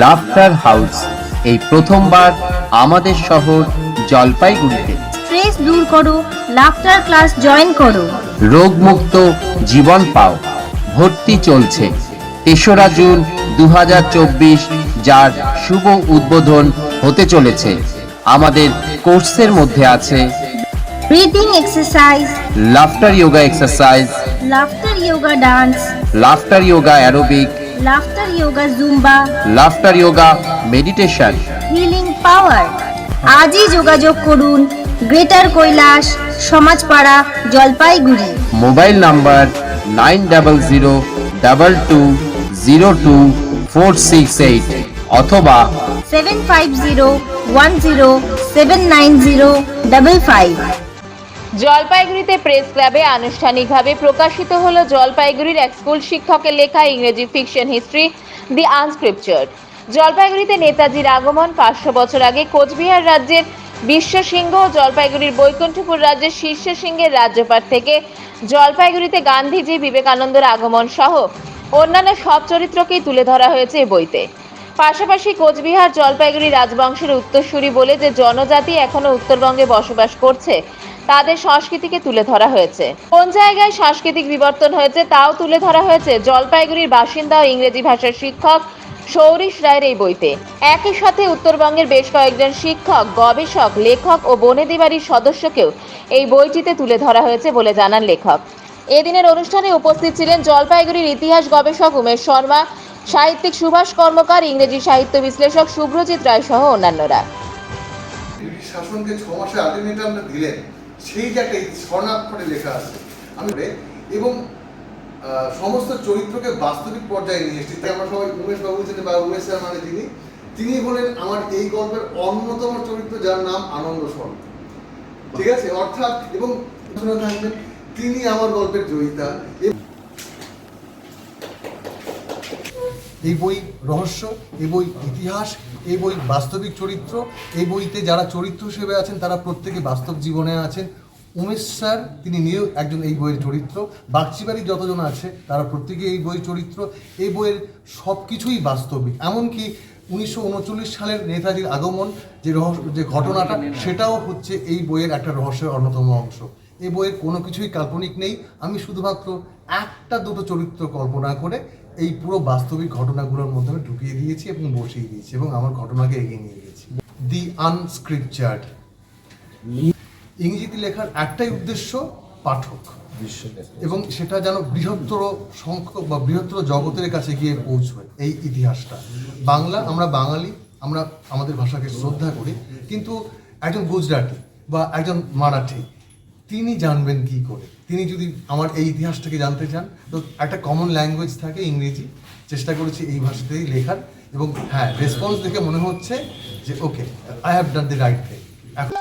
Laughter house এই প্রথমবার আমাদের শহর জলপাইগুড়িতে। স্ট্রেস দূর করো লাফটার ক্লাস জয়েন করো। রোগমুক্ত জীবন পাও ভর্তি চলছে। তেসরা জুন দু হাজার চব্বিশ যার শুভ উদ্বোধন হতে চলেছে। আমাদের কোর্সের মধ্যে আছে breathing exercise laughter yoga exercise laughter yoga dance laughter yoga aerobic laughter yoga Zumba laughter yoga meditation healing power আজই যোগাযোগ করুন greater Kailash Samajpara Jalpaiguri. Mobile number nine double zero double two zero two four six eight অথবা seven five zero one zero seven nine zero double five. জলপাইগুড়িতে press ক্লাবে আনুষ্ঠানিকভাবে প্রকাশিত হল জলপাইগুড়ির এক স্কুল শিক্ষকের লেখা ইংরেজি ফিকশন হিস্ট্রি, দি আনস্ক্রিপচার্ড জলপাইগুড়িতে নেতাজির আগমন পাঁচশো বছর আগে কোচবিহার রাজ্যের বিশ্বসিংহ ও জলপাইগুড়ির বৈকুণ্ঠপুর রাজ্যের শীর্ষ সিংহের রাজ্যপাট থেকে জলপাইগুড়িতে গান্ধীজি, বিবেকানন্দের আগমন সহ অন্যান্য সব চরিত্রকেই তুলে ধরা হয়েছে এই বইতে। পাশাপাশি কোচবিহার জলপাইগুড়ি রাজবংশের উত্তরসূরি বলে যে জনজাতি এখনও উত্তরবঙ্গে বসবাস করছে তাদের সংস্কৃতিকে তুলে ধরা হয়েছে। কোন জায়গায় সাংস্কৃতিক বিবর্তন হয়েছে তাও তুলে ধরা হয়েছে জলপাইগুড়ির বাসিন্দা ও ইংরেজি ভাষার শিক্ষক সৌরিশ রায়ের এই বইতে। একই সাথে উত্তরবঙ্গের বেশ কয়েকজন শিক্ষক, গবেষক, লেখক ও বনেদি বাড়ির সদস্যকেও এই বইটিতে তুলে ধরা হয়েছে বলে জানান লেখক। এদিনের অনুষ্ঠানে উপস্থিত ছিলেন জলপাইগুড়ির ইতিহাস গবেষক উমেশ শর্মা, সাহিত্যিক সুভাষ কর্মকার, ইংরেজি সাহিত্য বিশ্লেষক শুভ্রজিৎ রায় সহ অন্যান্যরা। শাসনকে ছ মাসে আলটিমেটামটা দিলেন। সেই জায়গায় স্বর্ণাক্ষরে লেখা আছে, আমি এবং সমস্ত চরিত্রকে বাস্তবিক পর্যায়ে নিয়ে এসেছি। তাই আমরা সবাই উমেশ বাবু ছিলেন বা উমেশ স্যার মানে তিনি তিনি বলেন আমার এই গল্পের অন্যতম চরিত্র যার নাম আনন্দ স্বর্ণ। ঠিক আছে? অর্থাৎ, এবং তিনি আমার গল্পের জয়িতা এবং এই বই রহস্য, এই বই ইতিহাস, এই বই বাস্তবিক চরিত্র, এই বইতে যারা চরিত্র হিসেবে আছেন, তারা প্রত্যেকে বাস্তব জীবনে আছেন। উমেশ স্যার, তিনি নিজেও একজন এই বইয়ের চরিত্র। বাগচিবাড়ির যতজন আছে, তারা প্রত্যেকে এই বইয়ের চরিত্র। এই বইয়ের সব কিছুই বাস্তবিক। এমনকি উনিশশো উনচল্লিশ সালের নেতাজির আগমন, যে রহস্য যে ঘটনাটা, সেটাও হচ্ছে এই বইয়ের একটা রহস্যের অন্যতম অংশ। এই বইয়ের কোনো কিছুই কাল্পনিক নেই। আমি শুধুমাত্র একটা দুটো চরিত্র কল্পনা করে এই পুরো বাস্তবিক ঘটনাগুলোর মধ্যে ঢুকিয়ে দিয়েছি এবং বসিয়ে দিয়েছি এবং আমার ঘটনাকে এগিয়ে নিয়ে গেছি দি আনস্ক্রিপচার্ড ইংরেজিতে লেখার একটাই উদ্দেশ্য পাঠক। এবং সেটা যেন বৃহত্তর সংখ্যক বা বৃহত্তর জগতের কাছে গিয়ে পৌঁছবে এই ইতিহাসটা। বাংলা, আমরা বাঙালি, আমরা আমাদের ভাষাকে শ্রদ্ধা করি, কিন্তু একজন গুজরাটি বা একজন মারাঠি তিনি জানবেন কি করে। তিনি যদি আমার এই ইতিহাসটাকে জানতে চান, তো একটা কমন ল্যাঙ্গুয়েজ থাকে ইংরেজি। চেষ্টা করেছি এই ভাষাতেই লেখার। এবং হ্যাঁ রেসপন্স দেখে মনে হচ্ছে যে okay I have done the right thing এখন